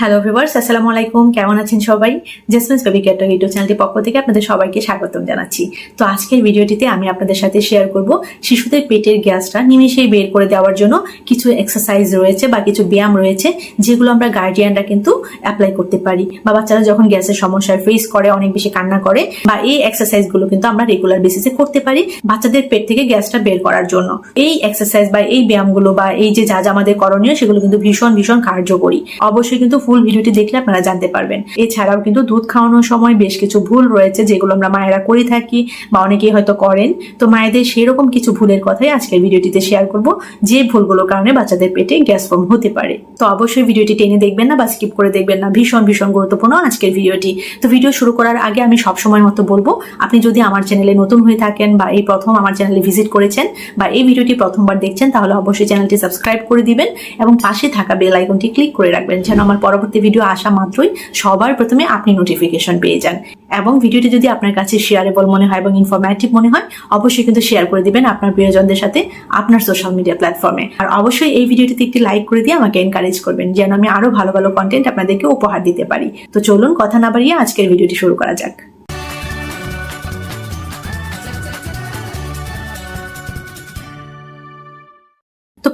Hello viewers আসসালামু আলাইকুম। কেমন আছেন সবাই? জেসমিন্স বেবি কেয়ার ইউটিউব চ্যানেলটির পক্ষ থেকে আপনাদের সবাইকে স্বাগতম জানাচ্ছি। তো আজকের ভিডিওটিতে আমি আপনাদের সাথে শেয়ার করব শিশুদের পেটের গ্যাসটা নিমেষেই বের করে দেওয়ার জন্য কিছু এক্সারসাইজ রয়েছে বা কিছু ব্যায়াম রয়েছে, যেগুলো আমরা গার্ডিয়ানরা কিন্তু অ্যাপ্লাই করতে পারি। বা বাচ্চারা যখন গ্যাসের সমস্যার ফেস করে, অনেক বেশি কান্না করে, বা এই এক্সারসাইজগুলো কিন্তু আমরা রেগুলার বেসিসে করতে পারি বাচ্চাদের পেট থেকে গ্যাসটা বের করার জন্য। এই এক্সারসাইজ বা এই ব্যায়ামগুলো বা এই যে যা যা আমাদের করণীয়, সেগুলো কিন্তু ভীষণ ভীষণ কার্যকরী। অবশ্যই কিন্তু ফুল ভিডিওটি দেখলে আপনারা জানতে পারবেন। এছাড়াও কিন্তু দুধ খাওয়ানোর সময় বেশ কিছু ভুল রয়েছে, যেগুলো আমরা মায়েরা করে থাকি বা অনেকেই হয়তো করেন। তো মায়েদের সেরকম কিছু ভুলের কথাই আজকের ভিডিওটিতে শেয়ার করব, যে ভুলগুলোর কারণে বাচ্চাদের পেটে গ্যাস ফর্ম হতে পারে। তো অবশ্যই ভিডিওটি টেনে দেখবেন না বা স্কিপ করে দেখবেন না। ভীষণ ভীষণ গুরুত্বপূর্ণ আজকের ভিডিওটি। তো ভিডিও শুরু করার আগে আমি সবসময় মতো বলব, আপনি যদি আমার চ্যানেলে নতুন হয়ে থাকেন বা এই প্রথম আমার চ্যানেলে ভিজিট করেছেন বা এই ভিডিওটি প্রথমবার দেখছেন, তাহলে অবশ্যই চ্যানেলটি সাবস্ক্রাইব করে দিবেন এবং পাশে থাকা বেল আইকনটি ক্লিক করে রাখবেন, যেন আমার পরবর্তী ভিডিও আসা মাত্রই সবার প্রথমে আপনি নোটিফিকেশন পেয়ে যান। এবং ভিডিওটি যদি আপনার কাছে শেয়ারেবল মনে হয় এবং ইনফরমেটিভ মনে হয়, অবশ্যই কিন্তু শেয়ার করে দিবেন আপনার প্রিয়জনদের সাথে আপনার সোশ্যাল মিডিয়া প্ল্যাটফর্মে আর অবশ্যই এই ভিডিওটিতে একটি লাইক করে দিয়ে আমাকে এনকারেজ করবেন, যেন আমি আরও ভালো ভালো কন্টেন্ট আপনাদেরকে উপহার দিতে পারি। তো চলুন কথা না বাড়িয়ে আজকের ভিডিওটি শুরু করা যাক।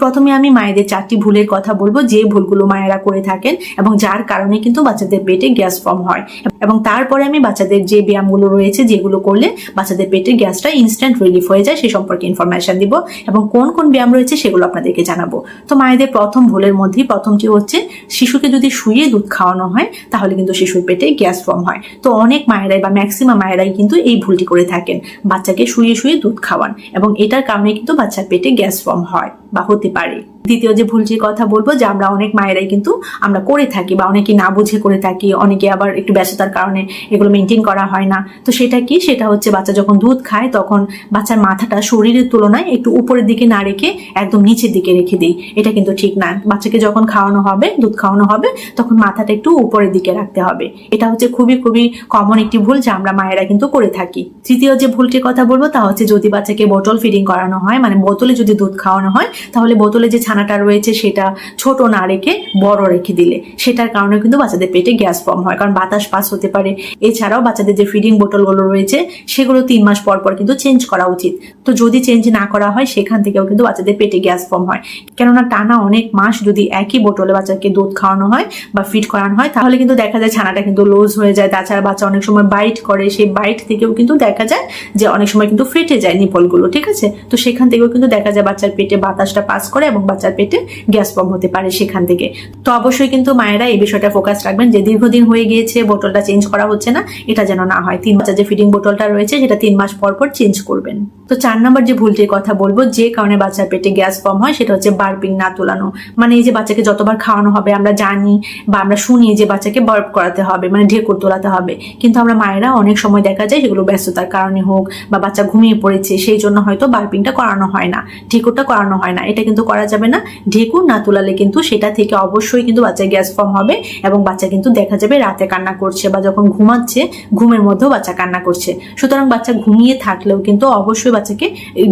প্রথমে আমি মায়েদের চারটি ভুলের কথা বলব, যে ভুলগুলো মায়েরা করে থাকেন এবং যার কারণে কিন্তু বাচ্চাদের পেটে গ্যাস ফর্ম হয়। এবং তারপরে আমি বাচ্চাদের যে ব্যায়ামগুলো রয়েছে, যেগুলো করলে বাচ্চাদের পেটে গ্যাসটা ইনস্ট্যান্ট রিলিফ হয়ে যায়, সে সম্পর্কে ইনফরমেশন দিব এবং কোন কোন ব্যায়াম রয়েছে সেগুলো আপনাদেরকে জানাব। তো মায়েদের প্রথম ভুলের মধ্যেই প্রথমটি হচ্ছে, শিশুকে যদি শুয়ে দুধ খাওয়ানো হয়, তাহলে কিন্তু শিশুর পেটে গ্যাস ফর্ম হয়। তো অনেক মায়েরাই বা ম্যাক্সিমাম মায়েরাই কিন্তু এই ভুলটি করে থাকেন, বাচ্চাকে শুয়ে শুয়ে দুধ খাওয়ান এবং এটার কারণে কিন্তু বাচ্চার পেটে গ্যাস ফর্ম হয় বা হতে পারে। দ্বিতীয় যে ভুলটির কথা বলব, যে আমরা অনেক মায়েরাই কিন্তু আমরা করে থাকি বা অনেকে না বুঝে করে থাকি, অনেকে আবার একটু ব্যস্ততার কারণে এগুলো মেনটেন করা হয় না। তো সেটা কি? সেটা হচ্ছে বাচ্চা যখন দুধ খায়, তখন বাচ্চার মাথাটা শরীরের তুলনায় একটু উপরের দিকে না রেখে একদম নিচের দিকে রেখে দিই। এটা কিন্তু ঠিক না। বাচ্চাকে যখন খাওয়ানো হবে, দুধ খাওয়ানো হবে, তখন মাথাটা একটু উপরের দিকে রাখতে হবে। এটা হচ্ছে খুবই খুবই কমন একটি ভুল যা আমরা মায়েরা কিন্তু করে থাকি। তৃতীয় যে ভুলটির কথা বলব, তা হচ্ছে যদি বাচ্চাকে বোতল ফিডিং করানো হয় মানে বোতলে যদি দুধ খাওয়ানো হয়, তাহলে বোতলে যে ছানাটা রয়েছে সেটা ছোট না রেখে বড় রেখে দিলে। সেটার কারণে কিন্তু বাচ্চাদের পেটে গ্যাস ফর্ম হয়। কারণ বাতাস পাস হতে পারে। এছাড়াও বাচ্চাদের যে ফিডিং বোতলগুলো রয়েছে, সেগুলো তিন মাস পর পর কিন্তু চেঞ্জ করা উচিত। তো যদি চেঞ্জ না করা হয়, সেখান থেকেও কিন্তু বাচ্চাদের পেটে গ্যাস ফর্ম হয়। কেননা টানা অনেক মাস যদি একই বোতলে বাচ্চাকে দুধ খাওয়ানো হয় বা ফিড করানো হয়, তাহলে কিন্তু দেখা যায় ছানাটা কিন্তু লুজ হয়ে যায়। তাছাড়া বাচ্চা অনেক সময় বাইট করে। সেই বাইট থেকেও কিন্তু দেখা যায় যে অনেক সময় কিন্তু ফেটে যায় নিপলগুলো, ঠিক আছে? তো সেখান থেকেও কিন্তু দেখা যায় বাচ্চার পেটে বাতাসটা পাস করে এবং বাচ্চার পেটে গ্যাস ফর্ম হতে পারে সেখান থেকে। তো অবশ্যই কিন্তু মায়েরা এই বিষয়টা ফোকাস রাখবেন যে দীর্ঘদিন হয়ে গিয়েছে, বোতলটা চেঞ্জ করা হচ্ছে না, এটা যেন না হয়। তিন বাচ্চার যে ফিডিং বোতলটা রয়েছে, সেটা তিন মাস পর পর চেঞ্জ করবেন। তো চার নম্বর যে ভুলটির কথা বলব, যে কারণে বাচ্চার পেটে গ্যাস ফর্ম হয়, সেটা হচ্ছে বার্পিং না তোলানো। মানে এই যে বাচ্চাকে যতবার খাওয়ানো হবে, আমরা জানি বা আমরা শুনি যে বাচ্চাকে বার্প করাতে হবে মানে ঢেকুর তোলাতে হবে। কিন্তু আমরা মায়েরা অনেক সময় দেখা যায় সেগুলো ব্যস্ততার কারণে হোক বা বাচ্চা ঘুমিয়ে পড়েছে, সেই জন্য হয়তো বার্পিংটা করানো হয় না, ঢেকুরটা করানো হয় না। এটা কিন্তু করা যাবে না ঢেকুর না তোলালে কিন্তু সেটা থেকে অবশ্যই কিন্তু বাচ্চার গ্যাস ফর্ম হবে এবং বাচ্চা কিন্তু দেখা যাবে রাতে কান্না করছে বা যখন ঘুমাচ্ছে, ঘুমের মধ্যেও বাচ্চা কান্না করছে। সুতরাং বাচ্চা ঘুমিয়ে থাকলেও কিন্তু অবশ্যই বাচ্চাকে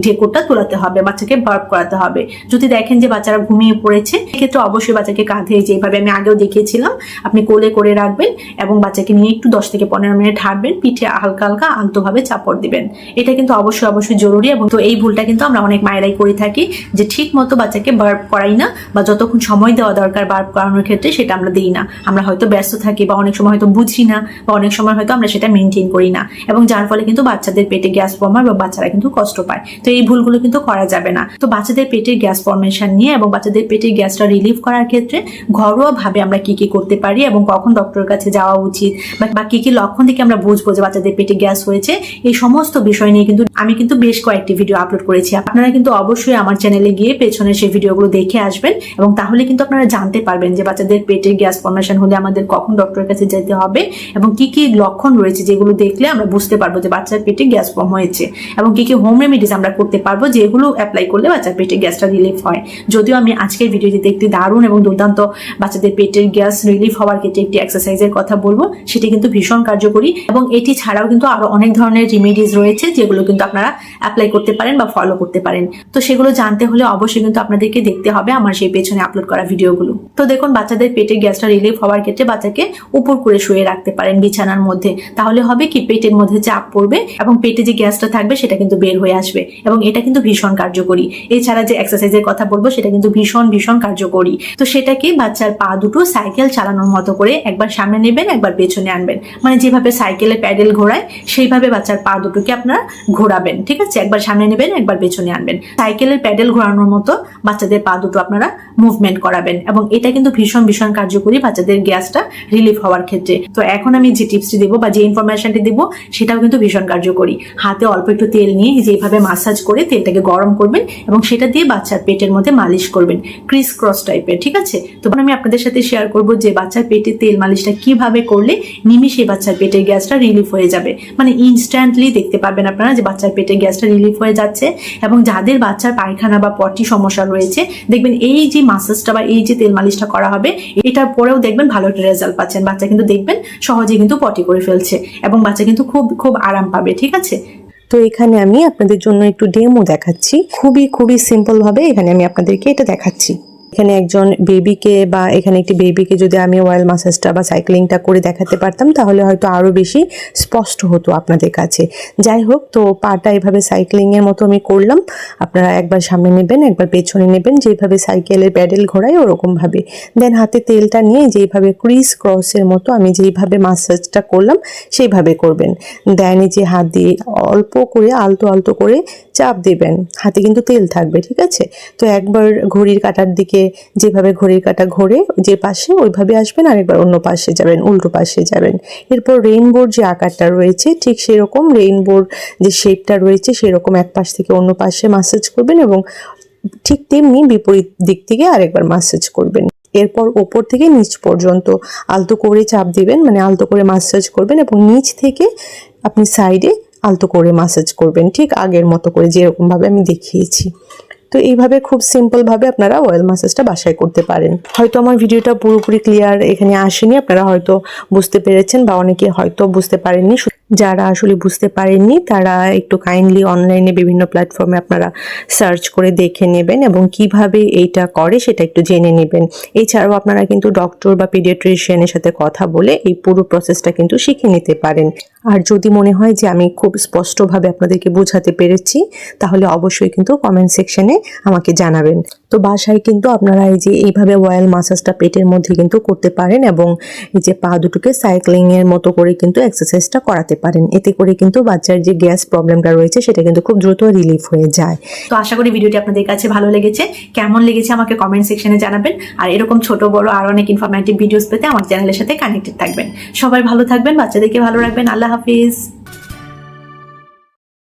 ঢেকুরটা তোলাতে হবে, বাচ্চাকে বার্প করাতে হবে। যদি দেখেন যে বাচ্চারা ঘুমিয়ে পড়েছে, সেক্ষেত্রে অবশ্যই বাচ্চাকে কাঁধে যেভাবে আমি আগেও দেখিয়েছিলাম, আপনি কোলে করে রাখবেন এবং বাচ্চাকে নিয়ে একটু দশ থেকে পনেরো মিনিট হাঁটবেন, পিঠে হালকা হালকা আলতোভাবে চাপড় দিবেন। এটা কিন্তু অবশ্যই অবশ্যই জরুরি এবং তো এই ভুলটা কিন্তু আমরা অনেক মায়েরাই করে থাকি যে ঠিক মতো বাচ্চাকে বার্প করাই না বা যতক্ষণ সময় দেওয়া দরকার বার্প করানোর ক্ষেত্রে সেটা আমরা দিই না। আমরা হয়তো ব্যস্ত থাকি বা অনেক সময় হয়তো বুঝি না বা অনেক সময় হয়তো আমরা সেটা মেনটেন করি না। এবং যার ফলে কিন্তু বাচ্চাদের পেটে গ্যাস ফর্ম হয় বা বাচ্চারা কিন্তু কষ্ট পায়। তো এই ভুলগুলো কিন্তু করা যাবে না। তো বাচ্চাদের পেটের গ্যাস ফর্মেশন নিয়ে এবং বাচ্চাদের পেটের গ্যাসটা রিলিফ করার ক্ষেত্রে ঘরোয়া ভাবে আমরা কি কি করতে পারি এবং কখন ডক্টরের কাছে যাওয়া উচিত বা কি কি লক্ষণ থেকে আমরা বুঝব যে বাচ্চাদের পেটে গ্যাস হয়েছে, এই সমস্ত বিষয় নিয়ে কিন্তু আমি কিন্তু বেশ কয়েকটি ভিডিও আপলোড করেছি। আপনারা কিন্তু অবশ্যই আমার চ্যানেলে গিয়ে পেছনে সেই ভিডিওগুলো দেখে আসবেন এবং তাহলে কিন্তু আপনারা জানতে পারবেন যে বাচ্চাদের পেটের গ্যাস ফর্মেশন হলে আমাদের কখন ডক্টরের কাছে যেতে হবে এবং কি কি লক্ষণ রয়েছে যেগুলো দেখলে আমরা বুঝতে পারব যে বাচ্চার পেটে গ্যাস ফর্ম হয়েছে এবং কি কি হোম রেমিডিস আমরা করতে পারব যেগুলো অ্যাপ্লাই করলে বাচ্চার পেটে গ্যাসটা রিলিফ হয়। যদিও আমি আজকের ভিডিওটিতে একটি দারুণ এবং দুর্দান্ত বাচ্চাদের পেটের গ্যাস রিলিফ হওয়ার ক্ষেত্রে একটি এক্সারসাইজের কথা বলব, সেটি কিন্তু ভীষণ কার্যকরী এবং এটি ছাড়াও কিন্তু আরও অনেক ধরনের রেমিডিস রয়েছে যেগুলো কিন্তু আপনারা অ্যাপ্লাই করতে পারেন বা ফলো করতে পারেন। তো সেগুলো জানতে হলে অবশ্যই কিন্তু আপনাদেরকে দেখতে হবে আমার সেই পেছনে আপলোড করা ভিডিওগুলো। তো দেখুন, বাচ্চাদের পেটের গ্যাসটা রিলিফ হওয়ার ক্ষেত্রে বাচ্চাকে উপর করে শুয়ে রাখতে পারেন বিছানার মধ্যে। তাহলে হবে কি, পেটের মধ্যে চাপ পড়বে এবং পেটে যে গ্যাসটা থাকবে সেটা কিন্তু বের হয়ে আসবে এবং এটা কিন্তু ভীষণ কার্যকরী। এছাড়া যে এক্সারসাইজের কথা বলব, সেটা কিন্তু ভীষণ ভীষণ কার্যকরী। তো সেটাকে বাচ্চার পা দুটো সাইকেল চালানোর মতো করে একবার সামনে নেবেন, একবার পেছনে আনবেন। মানে যেভাবে সাইকেলে প্যাডেল ঘোরায়, সেইভাবে বাচ্চার পা দুটোকে আপনারা ঘোরাবেন। ঠিক আছে? একবার সামনে নেবেন, একবার পেছনে আনবেন। সাইকেলের প্যাডেল ঘোরানোর মতো বাচ্চাদের পা দুটো আপনারা মুভমেন্ট করাবেন এবং এটা কিন্তু ভীষণ ভীষণ কার্যকরী বাচ্চাদের গ্যাসটা রিলিফ হওয়ার ক্ষেত্রে। তো এখন আমি যে টিপসটি দেবো বা যে ইনফরমেশনটি দেবো, সেটাও কিন্তু ভীষণ কার্যকরী। হাতে অল্প একটু তেল নিয়ে যেভাবে মাসাজ করে তেলটাকে গরম করবেন এবং সেটা দিয়ে বাচ্চার পেটের মধ্যে মালিশ করবেন ক্রিস ক্রস টাইপের ঠিক আছে? তো আমি আপনাদের সাথে শেয়ার করব যে বাচ্চার পেটে তেল মালিশটা কীভাবে করলে নিমিষে বাচ্চার পেটের গ্যাসটা রিলিফ হয়ে যাবে। মানে ইনস্ট্যান্টলি দেখতে পারবেন আপনারা যে বাচ্চার পেটের গ্যাসটা রিলিফ হয়ে যাচ্ছে এবং যাদের বাচ্চার পায়খানা বা পটি সমস্যা রয়েছে, দেখবেন এই যে মাসাজটা বা এই যে তেল মালিশটা করা হবে, এটার পরেও দেখবেন ভালো একটা রেজাল্ট পাচ্ছেন। বাচ্চা কিন্তু দেখবেন সহজে কিন্তু পটি করে ফেলছে এবং বাচ্চা কিন্তু খুব খুব আরাম পাবে, ঠিক আছে? তো এখানে আমি আপনাদের জন্য একটু ডেমো দেখাচ্ছি। খুবই খুবই সিম্পল ভাবে এখানে আমি আপনাদেরকে এটা দেখাচ্ছি। এখানে একজন বেবিকে বা এখানে একটি বেবিকে যদি আমি অয়েল মাসাজটা বা সাইক্লিংটা করে দেখাতে পারতাম, তাহলে হয়তো আরও বেশি স্পষ্ট হতো আপনাদের কাছে। যাই হোক, তো পাটা এভাবে সাইক্লিংয়ের মতো আমি করলাম। আপনারা একবার সামনে নেবেন, একবার পেছনে নেবেন, যেভাবে সাইকেলের প্যাডেল ঘোরায় ওরকমভাবে। দেন হাতে তেলটা নিয়ে যেইভাবে ক্রিস ক্রসের মতো আমি যেইভাবে মাসাজটা করলাম, সেইভাবে করবেন। দেন এই যে হাত দিয়ে অল্প করে, আলতো আলতো করে চাপ দেবেন। হাতে কিন্তু তেল থাকবে, ঠিক আছে? তো একবার ঘড়ির কাটার দিকে যেভাবে ঘড়ির কাটা ঘোরে, যে পাশে, ওইভাবে আসবেন আরেকবার অন্য পাশে যাবেন, উল্টো পাশে যাবেন। এরপর রেইনবোর যে আকারটা রয়েছে, ঠিক সেরকম রেইনবোর যে শেপটা রয়েছে, সেরকম এক পাশ থেকে অন্য পাশে মাসাজ করবেন এবং ঠিক তেমনি বিপরীত দিক থেকে আরেকবার মাসাজ করবেন। এরপর ওপর থেকে নিচ পর্যন্ত আলতো করে চাপ দিবেন মানে আলতো করে মাসাজ করবেন এবং নিচ থেকে আপনি সাইডে আলতো করে মাসাজ করবেন ঠিক আগের মতো করে যেরকমভাবে আমি দেখিয়েছি। তো এইভাবে খুব সিম্পলভাবে আপনারা অয়েল মাসাজটা বাসায় করতে পারেন। হয়তো আমার ভিডিওটা পুরোপুরি ক্লিয়ার এখানে আসেনি, আপনারা হয়তো বুঝতে পেরেছেন বা অনেকে হয়তো বুঝতে পারেননি। যারা আসলে বুঝতে পারেননি, তারা একটু কাইন্ডলি অনলাইনে বিভিন্ন প্ল্যাটফর্মে আপনারা সার্চ করে দেখে নেবেন এবং কীভাবে এইটা করে সেটা একটু জেনে নেবেন। এছাড়াও আপনারা কিন্তু ডক্টর বা পিডিয়াট্রিশিয়ানের সাথে কথা বলে এই পুরো প্রসেসটা কিন্তু শিখে নিতে পারেন। আর যদি মনে হয় যে আমি খুব স্পষ্টভাবে আপনাদেরকে বোঝাতে পেরেছি, তাহলে অবশ্যই কিন্তু কমেন্ট সেকশনে আমাকে জানাবেন। তো বাসায় কিন্তু আপনারা এই যে এইভাবে অয়েল মাসাজটা পেটের মধ্যে কিন্তু করতে পারেন এবং এই যে পা দুটোকে সাইক্লিং এর মতো করে কিন্তু এক্সারসাইজটা করাতে পারেন। এতে করে কিন্তু বাচ্চার যে গ্যাস প্রবলেমটা রয়েছে সেটা কিন্তু খুব দ্রুত রিলিফ হয়ে যায়। তো আশা করি ভিডিওটি আপনাদের কাছে ভালো লেগেছে। কেমন লেগেছে আমাকে কমেন্ট সেকশনে জানাবেন। আর এরকম ছোট, বড়, আর অনেক ইনফরমেটিভ ভিডিওস পেতে আমার চ্যানেলের সাথে কানেক্টেড থাকবেন। সবাই ভালো থাকবেন, বাচ্চাদেরকে ভালো রাখবেন। আল্লাহ হাফিজ।